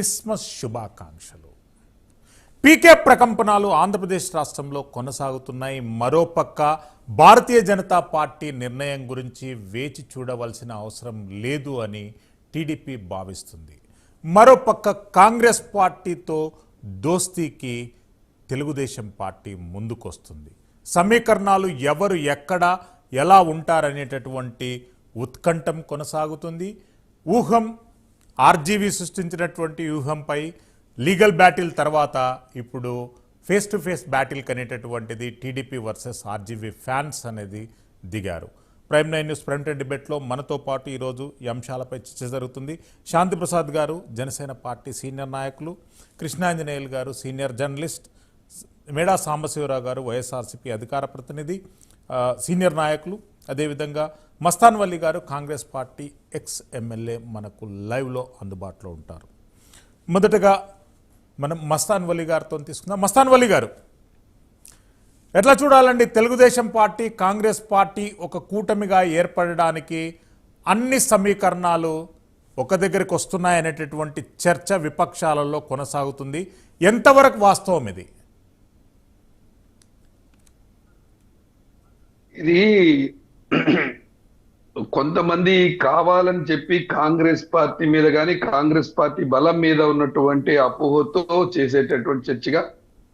Christmas శుభాకాంక్షలు. పీకే ప్రకంపనలు ఆంధ్రప్రదేశ్ రాష్ట్రంలో కొనసాగుతున్నాయి. మరోపక్క భారతీయ జనతా పార్టీ నిర్ణయం గురించి వేచి చూడవలసిన అవసరం లేదు అని టీడీపీ భావిస్తుంది. మరోపక్క కాంగ్రెస్ పార్టీతో దోస్తీకి తెలుగుదేశం పార్టీ ముందుకొస్తుంది. సమీకరణాలు ఎవరు ఎక్కడ ఎలా ఉంటారనేటటువంటి ఉత్కంఠం కొనసాగుతుంది. ఊహం ఆర్జీవీ సృష్టించినటువంటి వ్యూహంపై లీగల్ బ్యాటిల్ తర్వాత ఇప్పుడు ఫేస్ టు ఫేస్ బ్యాటిల్ కనేటటువంటిది టీడీపీ వర్సెస్ ఆర్జీవీ ఫ్యాన్స్ అనేది దిగారు. ప్రైమ్ నైన్ న్యూస్ ప్రైమ్ డిబేట్లో మనతో పాటు ఈరోజు ఈ అంశాలపై చర్చ జరుగుతుంది. శాంతిప్రసాద్ గారు జనసేన పార్టీ సీనియర్ నాయకులు కృష్ణాంజనేయులు గారు సీనియర్ జర్నలిస్ట్ మేడా సాంబశివరావు గారు వైఎస్ఆర్సీపీ అధికార ప్రతినిధి సీనియర్ నాయకులు అదేవిధంగా మస్తాన్ వల్లి గారు కాంగ్రెస్ పార్టీ ఎక్స్ ఎమ్మెల్యే మనకు లైవ్లో అందుబాటులో ఉంటారు. మొదటగా మనం మస్తాన్ వల్లి గారితో తీసుకుందాం. మస్తాన్వల్లి గారు ఎట్లా చూడాలండి? తెలుగుదేశం పార్టీ కాంగ్రెస్ పార్టీ ఒక కూటమిగా ఏర్పడడానికి అన్ని సమీకరణాలు ఒక దగ్గరికి వస్తున్నాయనేటటువంటి చర్చ విపక్షాలలో కొనసాగుతుంది. ఎంతవరకు వాస్తవం ఇది? ఇది కొంతమంది కావాలని చెప్పి కాంగ్రెస్ పార్టీ మీద కానీ కాంగ్రెస్ పార్టీ బలం మీద ఉన్నటువంటి అపోహతో చేసేటటువంటి చర్చగా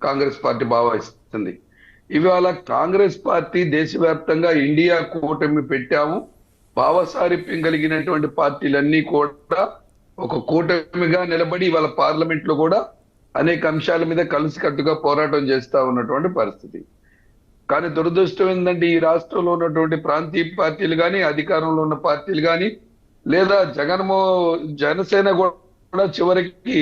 కాంగ్రెస్ పార్టీ భావిస్తుంది. ఇవాళ కాంగ్రెస్ పార్టీ దేశవ్యాప్తంగా ఇండియా కూటమి పెట్టాము. భావసారిప్యం కలిగినటువంటి పార్టీలన్నీ కూడా ఒక కూటమిగా నిలబడి ఇవాళ పార్లమెంట్లో కూడా అనేక అంశాల మీద కలిసికట్టుగా పోరాటం చేస్తా ఉన్నటువంటి పరిస్థితి. కానీ దురదృష్టం ఏంటంటే ఈ రాష్ట్రంలో ఉన్నటువంటి ప్రాంతీయ పార్టీలు కానీ అధికారంలో ఉన్న పార్టీలు కానీ లేదా జగన్మో జనసేన కూడా చివరికి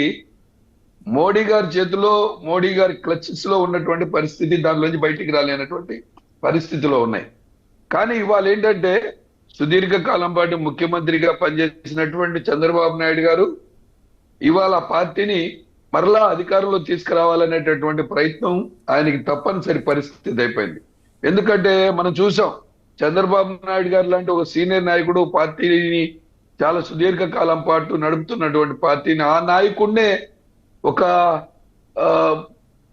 మోడీ గారి చేతిలో మోడీ గారి క్లచెస్లో ఉన్నటువంటి పరిస్థితి దానిలోంచి బయటికి రాలేనటువంటి పరిస్థితిలో ఉన్నాయి. కానీ ఇవాళ ఏంటంటే సుదీర్ఘ కాలం పాటు ముఖ్యమంత్రిగా పనిచేసినటువంటి చంద్రబాబు నాయుడు గారు ఇవాళ పార్టీని మరలా అధికారంలో తీసుకురావాలనేటటువంటి ప్రయత్నం ఆయనకి తప్పనిసరి పరిస్థితి అయిపోయింది. ఎందుకంటే మనం చూసాం చంద్రబాబు నాయుడు గారు లాంటి ఒక సీనియర్ నాయకుడు పార్టీని చాలా సుదీర్ఘ కాలం పాటు నడుపుతున్నటువంటి పార్టీని ఆ నాయకుడినే ఒక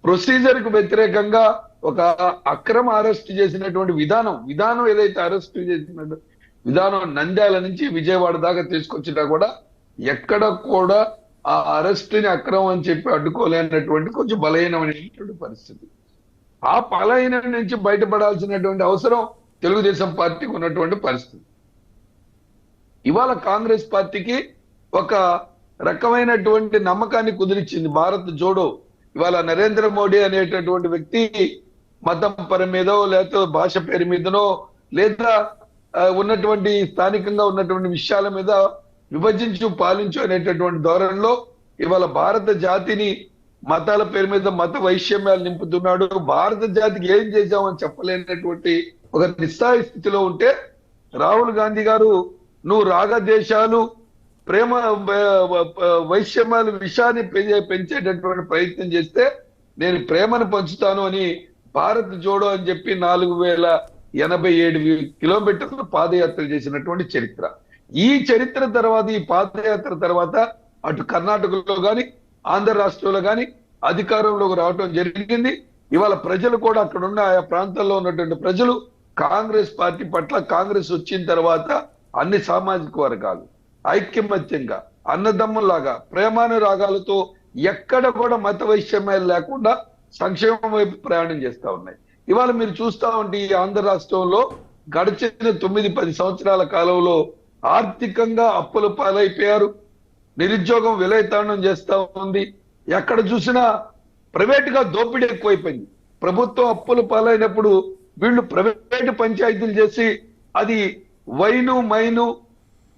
ప్రొసీజర్కు వ్యతిరేకంగా ఒక అక్రమ అరెస్ట్ చేసినటువంటి విధానం విధానం ఏదైతే అరెస్ట్ చేసినట్టు విధానం నంద్యాల నుంచి విజయవాడ దాకా తీసుకొచ్చినా కూడా ఎక్కడ కూడా ఆ అరెస్ట్ని అక్రమం అని చెప్పి అడ్డుకోలేనటువంటి కొంచెం బలహీనమైనటువంటి పరిస్థితి. ఆ బలహీనం నుంచి బయటపడాల్సినటువంటి అవసరం తెలుగుదేశం పార్టీకి ఉన్నటువంటి పరిస్థితి. ఇవాళ కాంగ్రెస్ పార్టీకి ఒక రకమైనటువంటి నమ్మకాన్ని కుదిరిచ్చింది భారత్ జోడో. ఇవాళ నరేంద్ర మోడీ అనేటటువంటి వ్యక్తి మతం పరి మీదో లేకపోతే భాష పేరు మీదనో లేదా ఉన్నటువంటి స్థానికంగా ఉన్నటువంటి విషయాల మీద విభజించు పాలించు అనేటటువంటి ధోరణిలో ఇవాళ భారత జాతిని మతాల పేరు మీద మత వైషమ్యాలు నింపుతున్నాడు. భారత జాతికి ఏం చేశామని చెప్పలేనటువంటి ఒక నిస్సాయ స్థితిలో ఉంటే రాహుల్ గాంధీ గారు నువ్వు రాగదేశాలు ప్రేమ వైషమ్యాలు విషయాన్ని పెంచేటటువంటి ప్రయత్నం చేస్తే నేను ప్రేమను పంచుతాను అని భారత్ జోడో అని చెప్పి నాలుగు వేల ఎనభై ఏడు కిలోమీటర్లు పాదయాత్ర చేసినటువంటి చరిత్ర. ఈ చరిత్ర తర్వాత ఈ పాదయాత్ర తర్వాత అటు కర్ణాటకలో కానీ ఆంధ్ర రాష్ట్రంలో కానీ అధికారంలోకి రావటం జరిగింది. ఇవాళ ప్రజలు కూడా అక్కడ ఉన్న ఆయా ప్రాంతాల్లో ఉన్నటువంటి ప్రజలు కాంగ్రెస్ పార్టీ పట్ల కాంగ్రెస్ వచ్చిన తర్వాత అన్ని సామాజిక వర్గాలు ఐక్యమత్యంగా అన్నదమ్ములాగా ప్రేమానురాగాలతో ఎక్కడ కూడా మత వైషమ్యాలు లేకుండా సంక్షేమం వైపు ప్రయాణం చేస్తా ఉన్నాయి. ఇవాళ మీరు చూస్తా ఉంటే ఈ ఆంధ్ర రాష్ట్రంలో గడిచిన తొమ్మిది పది సంవత్సరాల కాలంలో ఆర్థికంగా అప్పుల పాలైపోయారు. నిరుద్యోగం విలయతాండం చేస్తా ఉంది. ఎక్కడ చూసినా ప్రైవేట్గా దోపిడీ ఎక్కువైపోయింది. ప్రభుత్వం అప్పుల పాలైనప్పుడు వీళ్ళు ప్రైవేట్ పంచాయతీలు చేసి అది వైను మైను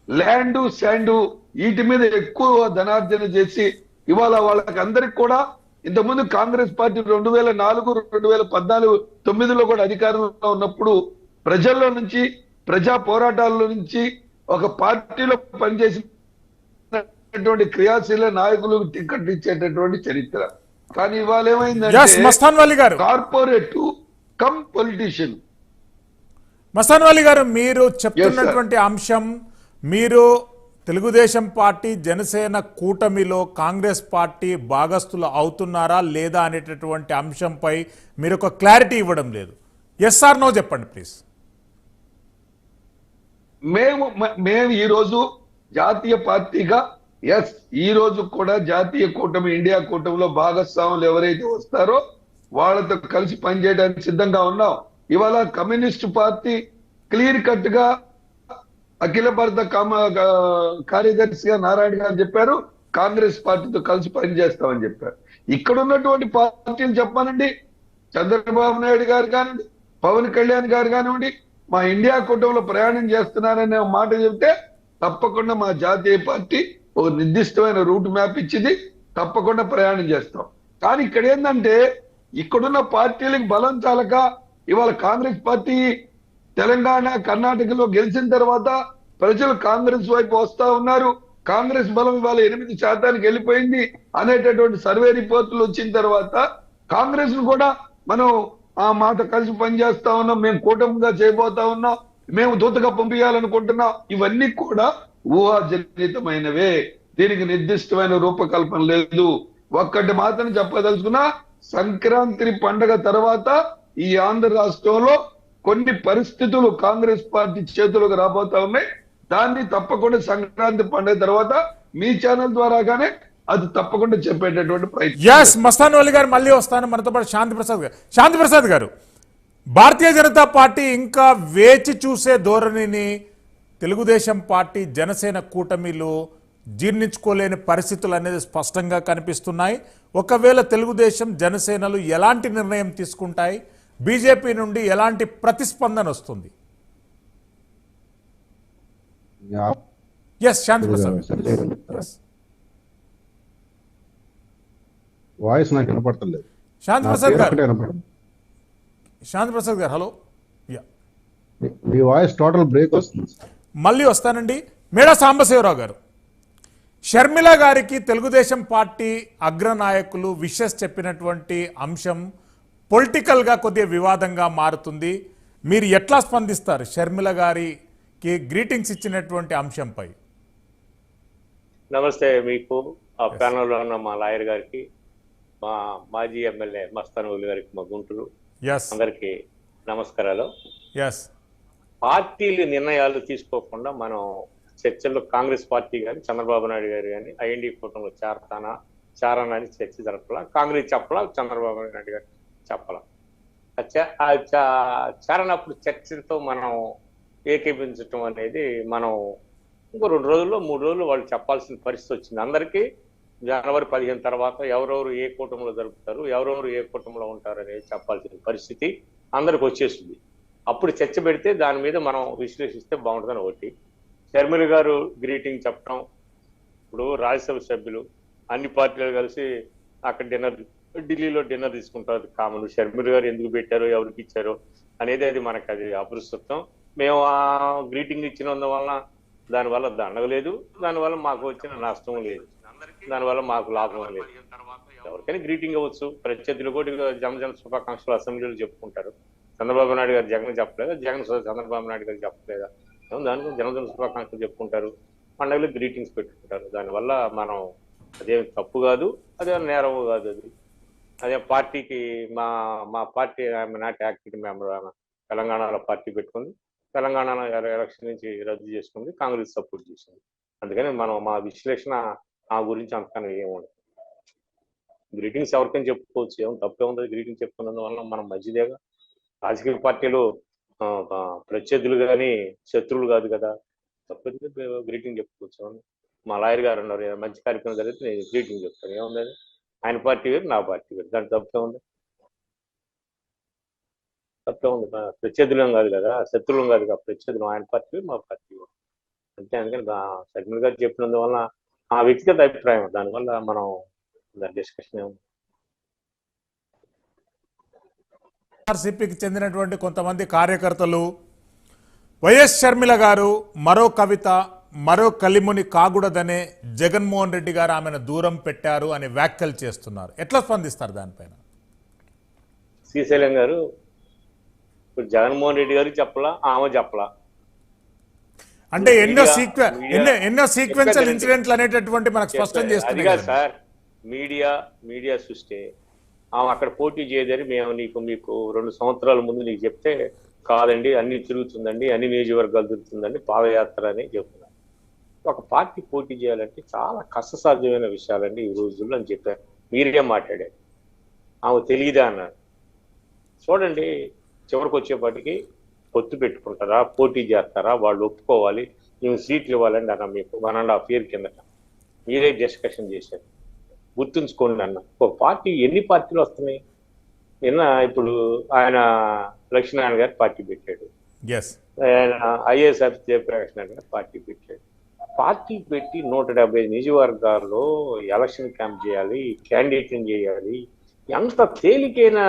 ల్యాండ్ శాండు వీటి మీద ఎక్కువ ధనార్జన చేసి ఇవాళ వాళ్ళకి అందరికి కూడా ఇంతకుముందు కాంగ్రెస్ పార్టీ రెండు వేల నాలుగు రెండు వేల పద్నాలుగు తొమ్మిదిలో కూడా అధికారంలో ఉన్నప్పుడు ప్రజల్లో నుంచి ప్రజా పోరాటాల నుంచి ఒక పార్టీలో పనిచేసినటువంటి క్రియాశీల నాయకులు టికెట్ ఇచ్చేటటువంటి చరిత్ర. కానీ ఇవాళ ఎస్ ఏమైందంటే గారు. Corporate cum politician. Mastan Valli గారు మీరు చెప్తున్నటువంటి అంశం మీరు తెలుగుదేశం పార్టీ జనసేన కూటమిలో కాంగ్రెస్ పార్టీ భాగస్థులు అవుతున్నారా లేదా అనేటటువంటి అంశంపై మీరు ఒక క్లారిటీ ఇవ్వడం లేదు. ఎస్ఆర్ నో చెప్పండి ప్లీజ్ మేము మేము ఈ రోజు జాతీయ పార్టీగా ఎస్ ఈ రోజు కూడా జాతీయ కూటమి ఇండియా కూటమిలో భాగస్వాములు ఎవరైతే వస్తారో వాళ్ళతో కలిసి పనిచేయడానికి సిద్ధంగా ఉన్నాం. ఇవాళ కమ్యూనిస్ట్ పార్టీ క్లియర్ కట్గా అఖిల భారత కార్యదర్శిగా నారాయణ గారు చెప్పారు కాంగ్రెస్ పార్టీతో కలిసి పనిచేస్తామని చెప్పారు. ఇక్కడ ఉన్నటువంటి పార్టీలు చెప్పానండి చంద్రబాబు నాయుడు గారు కానివ్వండి పవన్ కళ్యాణ్ గారు కానివ్వండి మా ఇండియా కూటమిలో ప్రయాణం చేస్తున్నారనే మాట చెబితే తప్పకుండా మా జాతీయ పార్టీ ఒక నిర్దిష్టమైన రూట్ మ్యాప్ ఇచ్చింది తప్పకుండా ప్రయాణం చేస్తాం. కానీ ఇక్కడ ఏంటంటే ఇక్కడున్న పార్టీలకు బలం చాలక ఇవాళ కాంగ్రెస్ పార్టీ తెలంగాణ కర్ణాటకలో గెలిచిన తర్వాత ప్రజలు కాంగ్రెస్ వైపు వస్తా ఉన్నారు. కాంగ్రెస్ బలం ఇవాళ ఎనిమిది శాతానికి వెళ్ళిపోయింది అనేటటువంటి సర్వే రిపోర్టులు వచ్చిన తర్వాత కాంగ్రెస్ను కూడా మనం ఆ మాట కలిసి పనిచేస్తా ఉన్నాం మేము కూటమిగా చేయబోతా ఉన్నాం మేము దూతగా పంపించాలనుకుంటున్నాం. ఇవన్నీ కూడా ఊహాజనితమైనవే. దీనికి నిర్దిష్టమైన రూపకల్పన లేదు. ఒక్కటి మాత్రం చెప్పదలుచుకున్నా సంక్రాంతి పండగ తర్వాత ఈ ఆంధ్ర రాష్ట్రంలో కొన్ని పరిస్థితులు కాంగ్రెస్ పార్టీ చేతులకు రాబోతా ఉన్నాయి. దాన్ని తప్పకుండా సంక్రాంతి పండుగ తర్వాత మీ ఛానల్ ద్వారాగానే అది తప్పకుండా చెప్పేటటువంటి ప్రయత్నం ఎస్ మస్తాన్ వల్లి గారు మళ్ళీ వస్తాను. మనతో పాటు శాంతి ప్రసాద్ గారు. శాంతి ప్రసాద్ గారు భారతీయ జనతా పార్టీ ఇంకా వేచి చూసే ధోరణిని తెలుగుదేశం పార్టీ జనసేన కూటమిలు జీర్ణించుకోలేని పరిస్థితులు అనేది స్పష్టంగా కనిపిస్తున్నాయి. ఒకవేళ తెలుగుదేశం జనసేనలు ఎలాంటి నిర్ణయం తీసుకుంటాయి? బీజేపీ నుండి ఎలాంటి ప్రతిస్పందన వస్తుంది? ఎస్ శాంతి ప్రసాద్ వాయిస్ నాకు వినపడతలేదు. శాంతి ప్రసాద్ పేరు గారు. శాంతి ప్రసాద్ గారు హలో. యా. మీ- వాయిస్ టోటల్ బ్రేక్ వస్తుంది. మళ్ళీ వస్తానండి. మేడా సాంబశివరావు గారు. షర్మిల గారికి తెలుగుదేశం పార్టీ అగ్రనాయకులు విషెస్ చెప్పినటువంటి అంశం పొలిటికల్గా కొద్దిగా వివాదంగా మారుతుంది. మీరు ఎట్లా స్పందిస్తారు షర్మిల గారికి గ్రీటింగ్స్ ఇచ్చినటువంటి అంశంపై? నమస్తే మీకు ఆ ప్యానల్లో ఉన్న మా లాయర్ గారికి మా మాజీ ఎమ్మెల్యే మస్తానవులు గారికి మా గుంటూరు. అందరికి నమస్కారాలు. పార్టీలు నిర్ణయాలు తీసుకోకుండా మనం చర్చల్లో కాంగ్రెస్ పార్టీ కానీ చంద్రబాబు నాయుడు గారు కానీ ఐఎన్డీ కూటమిలో చేరతానా చారనా అని చర్చ జరపలా కాంగ్రెస్ చెప్పలా చంద్రబాబు నాయుడు గారు చెప్పలా. చేరనప్పుడు చర్చలతో మనం ఏకీపించటం అనేది మనం ఇంకో రెండు రోజుల్లో మూడు రోజులు వాళ్ళు చెప్పాల్సిన పరిస్థితి వచ్చింది అందరికీ. జనవరి పదిహేను తర్వాత ఎవరెవరు ఏ కూటమిలో జరుపుతారు ఎవరెవరు ఏ కూటమిలో ఉంటారు అనేది చెప్పాల్సిన పరిస్థితి అందరికి వచ్చేసింది. అప్పుడు చర్చ పెడితే దాని మీద మనం విశ్లేషిస్తే బాగుంటుందని ఒకటి. షర్మిల గారు గ్రీటింగ్ చెప్పడం ఇప్పుడు రాజ్యసభ సభ్యులు అన్ని పార్టీలు కలిసి అక్కడ డిన్నర్ ఢిల్లీలో డిన్నర్ తీసుకుంటారు కామన్. షర్మిల గారు ఎందుకు పెట్టారో ఎవరికి ఇచ్చారో అనేది అది మనకు అది అపరిశుద్ధం మేము ఆ గ్రీటింగ్ ఇచ్చినందువల్ల దానివల్ల దండగ లేదు దానివల్ల మాకు వచ్చిన నష్టం లేదు. దానివల్ల మాకు లాభం లేదు. ఎవరికైనా గ్రీటింగ్ అవ్వచ్చు. ప్రత్యర్థులు కూడా జనజన శుభాకాంక్షలు అసెంబ్లీలో చెప్పుకుంటారు. చంద్రబాబు నాయుడు గారు జగన్ చెప్పలేదా? జగన్ చంద్రబాబు నాయుడు గారు చెప్పలేదా? దానికి జనజన శుభాకాంక్షలు చెప్పుకుంటారు. పండుగలు గ్రీటింగ్స్ పెట్టుకుంటారు. దానివల్ల మనం అదేం తప్పు కాదు అదే నేరం కాదు అది. అదే పార్టీకి మా మా పార్టీ ఆమె నాటి యాక్టివ్ మెంబర్ ఆమె తెలంగాణలో పార్టీ పెట్టుకుంది. తెలంగాణలో ఎల- ఎలక్షన్ నుంచి రద్దు చేసుకుంది. కాంగ్రెస్ సపోర్ట్ చేసింది. అందుకని మనం మా విశ్లేషణ ఆ గురించి అంతకన్నా ఏముండదు గ్రీటింగ్స్ ఎవరికైనా చెప్పుకోవచ్చు. ఏం తప్పే ఉంది గ్రీటింగ్ చెప్పుకున్నందువల్ల మనం మంచిదేగా రాజకీయ పార్టీలు ప్రత్యర్థులు కానీ శత్రువులు కాదు కదా. తప్పదు గ్రీటింగ్ చెప్పుకోవచ్చు. మా లాయర్ గారు ఉన్నారు మంచి కార్యక్రమం జరిగితే నేను గ్రీటింగ్ చెప్తాను. ఏముంది ఆయన పార్టీ వేరు నా పార్టీ వేరు. దాని తప్పే ఉంది తప్పే ఉంది ప్రత్యర్థులం కాదు కదా. శత్రువులం కాదు కదా. ప్రత్యర్థులం ఆయన పార్టీ మా పార్టీ అంతే. అందుకని సజ్మల్ గారు చెప్పినందువల్ల ఆ వ్యక్తిగత అభిప్రాయం దానివల్ల మనం దాని డిస్కషన్ ఏముంది ఆర్సీపీకి చెందినటువంటి కొంతమంది కార్యకర్తలు వైఎస్ షర్మిల గారు మరో కవిత మరో కలిముని కాకూడదనే జగన్మోహన్ రెడ్డి గారు ఆమెను దూరం పెట్టారు అని వ్యాఖ్యలు చేస్తున్నారు. ఎట్లా స్పందిస్తారు దానిపైన? శ్రీశైలం గారు ఇప్పుడు జగన్మోహన్ రెడ్డి గారికి చెప్పలా ఆమె చెప్పలా? అంటే ఎన్నో సీక్వెన్ ఎన్నో ఎన్నో సీక్వెన్షియల్ ఇన్సిడెంట్లు అనేటటువంటి మనకు స్పష్టం చేస్తుంది సార్. మీడియా మీడియా చూస్తే ఆమె అక్కడ పోటీ చేయదని మేము నీకు మీకు రెండు సంవత్సరాల ముందు నీకు చెప్తే కాదండి అన్ని తిరుగుతుందండి అన్ని నియోజకవర్గాలు తిరుగుతుందండి పాదయాత్ర అని చెప్తున్నారు ఒక పార్టీ పోటీ చేయాలంటే చాలా కష్టసాధ్యమైన విషయాలండి ఈ రోజుల్లో అని చెప్పారు. మీరే మాట్లాడారు. ఆమె తెలియదా అన్నారు. చూడండి చివరికి వచ్చేపాటికి పొత్తు పెట్టుకుంటారా పోటీ చేస్తారా వాళ్ళు ఒప్పుకోవాలి మేము సీట్లు ఇవ్వాలండి అన్న మీకు వన్ అండ్ హాఫ్ ఇయర్ కిందట మీరే డిస్కషన్ చేశారు. గుర్తుంచుకోండి అన్న ఒక పార్టీ ఎన్ని పార్టీలు వస్తున్నాయి? నిన్న ఇప్పుడు ఆయన లక్ష్మీనారాయణ గారు పార్టీ పెట్టాడు. ఆయన ఐఏఎస్ ఆఫీస్ జయప్రకాష్ నాయుడు గారు పార్టీ పెట్టాడు. పార్టీ పెట్టి నూట డెబ్బై నియోజకవర్గాల్లో ఎలక్షన్ క్యాంప్ చేయాలి క్యాండిడేటింగ్ చేయాలి ఎంత తేలికైన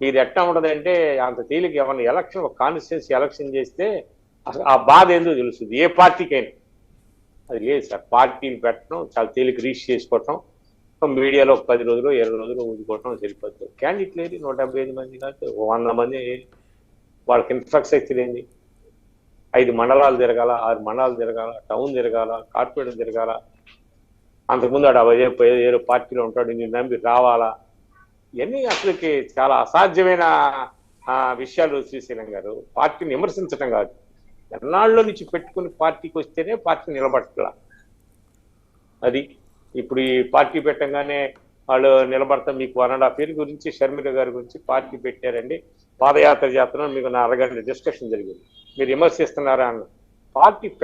ఇది ఎట్లా ఉండదంటే అంత తేలిక ఏమన్నా ఎలక్షన్ ఒక కాన్స్టిట్యున్సీ ఎలక్షన్ చేస్తే అసలు ఆ బాధ ఏందో తెలుస్తుంది. ఏ పార్టీకైనా. అది లేదు సార్. పార్టీలు పెట్టడం చాలా తేలిక రీచ్ చేసుకోవటం మీడియాలో పది రోజులు ఇరవై రోజులు ఊదుకోవటం సరిపోతుంది క్యాండిడేట్ లేదు నూట డెబ్బై ఐదు మంది కాదు వంద మంది వాళ్ళకి ఇన్ఫ్రాస్ట్రక్చర్ ఏంది? ఐదు మండలాలు తిరగాల ఆరు మండలాలు తిరగాల టౌన్ తిరగాల కార్పొరేట్ తిరగాల? అంతకుముందు ఆడ అదే ఏదో పార్టీలో ఉంటాడు నేను నమ్మి రావాలా? ఇవన్నీ అసలుకి చాలా అసాధ్యమైన ఆ, విషయాలు శ్రీశైలం గారు. పార్టీని విమర్శించడం కాదు. ఎన్నాళ్ళలో నుంచి పెట్టుకుని పార్టీకి వస్తేనే పార్టీ నిలబట్టాల అది ఇప్పుడు ఈ పార్టీ పెట్టంగానే వాళ్ళు నిలబడతాం మీకు వన్ అండ్ హాఫ్ ఇయర్ గురించి షర్మిల గారి గురించి పార్టీ పెట్టారండి. పాదయాత్ర చేస్తున్నాం మీకు నా అరగంట డిస్కషన్ జరిగింది. మీరు విమర్శిస్తున్నారా అన్న. పార్టీ